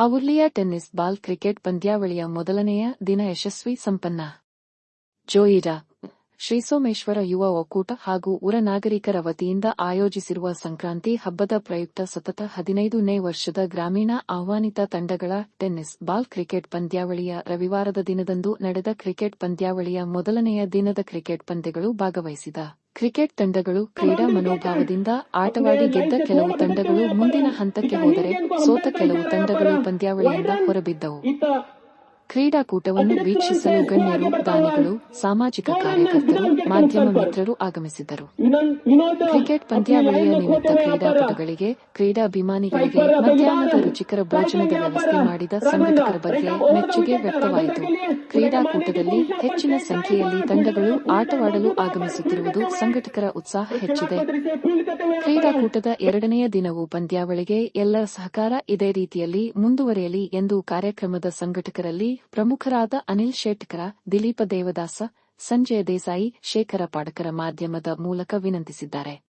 ಔರ್ಲಿಯ tennis ball cricket ಪಂದ್ಯಾವಳಿಯ ಮೊದಲನೆಯ ದಿನ ಯಶಸ್ವಿ ಸಂಪನ್ನ. ಜೋಯಿಡಾ ಶ್ರೀ ಸೋಮೇಶ್ವರ ಯುವ ಒಕ್ಕೂಟ ಹಾಗೂ ಉರ ನಾಗರಿಕರ ವತಿಯಿಂದ ಆಯೋಜಿಸಿರುವ ಸಂಕ್ರಾಂತಿ ಹಬ್ಬದ ಪ್ರಯುಕ್ತ ಸತತ ಹದಿನೈದನೇ ವರ್ಷದ ಗ್ರಾಮೀಣ ಆಹ್ವಾನಿತ ತಂಡಗಳ ಟೆನ್ನಿಸ್ ಬಾಲ್ ಕ್ರಿಕೆಟ್ ಪಂದ್ಯಾವಳಿಯ ರವಿವಾರದ ದಿನದಂದು ನಡೆದ ಕ್ರಿಕೆಟ್ ಪಂದ್ಯಾವಳಿಯ ಮೊದಲನೆಯ ದಿನದ ಕ್ರಿಕೆಟ್ ಪಂದ್ಯಗಳು ಭಾಗವಹಿಸಿದ. ಕ್ರಿಕೆಟ್ ತಂಡಗಳು ಕ್ರೀಡಾ ಮನೋಭಾವದಿಂದ ಆಟವಾಡಿ ಗೆದ್ದ ಕೆಲವು ತಂಡಗಳು ಮುಂದಿನ ಹಂತಕ್ಕೆ ಹೋದರೆ ಸೋತ ಕೆಲವು ತಂಡಗಳು ಪಂದ್ಯಾವಳಿಯಿಂದ ಹೊರಬಿದ್ದವು. ಕ್ರೀಡಾಕೂಟವನ್ನು ವೀಕ್ಷಿಸಲು ಗಣ್ಯರು ದಾನಿಗಳು ಸಾಮಾಜಿಕ ಕಾರ್ಯಕರ್ತರು ಮಾಧ್ಯಮ ಮಿತ್ರರು ಆಗಮಿಸಿದ್ದರು. ಕ್ರಿಕೆಟ್ ಪಂದ್ಯಾವಳಿಯ ನಿಮಿತ್ತ ಕ್ರೀಡಾಪಟುಗಳಿಗೆ ಕ್ರೀಡಾಭಿಮಾನಿಗಳಿಗೆ ಮಧ್ಯಾಹ್ನದ ರುಚಿಕರ ಭೋಜನದ ವ್ಯವಸ್ಥೆ ಮಾಡಿದ ಸಂಘಟಕರ ಬಗ್ಗೆ ಮೆಚ್ಚುಗೆ ವ್ಯಕ್ತವಾಯಿತು. ಕ್ರೀಡಾಕೂಟದಲ್ಲಿ ಹೆಚ್ಚಿನ ಸಂಖ್ಯೆಯಲ್ಲಿ ತಂಡಗಳು ಆಟವಾಡಲು ಆಗಮಿಸುತ್ತಿರುವುದು ಸಂಘಟಕರ ಉತ್ಸಾಹ ಹೆಚ್ಚಿದೆ. ಕ್ರೀಡಾಕೂಟದ ಎರಡನೆಯ ದಿನವೂ ಪಂದ್ಯಾವಳಿಗೆ ಎಲ್ಲರ ಸಹಕಾರ ಇದೇ ರೀತಿಯಲ್ಲಿ ಮುಂದುವರೆಯಲಿ ಎಂದು ಕಾರ್ಯಕ್ರಮದ ಸಂಘಟಕರಲ್ಲಿ ಪ್ರಮುಖರಾದ ಅನಿಲ್ ಶೇಟ್ಕರ ದಿಲೀಪ ದೇವದಾಸ ಸಂಜಯ ದೇಸಾಯಿ ಶೇಖರ ಪಾಡಕರ ಮಾಧ್ಯಮದ ಮೂಲಕ ವಿನಂತಿಸಿದ್ದಾರೆ.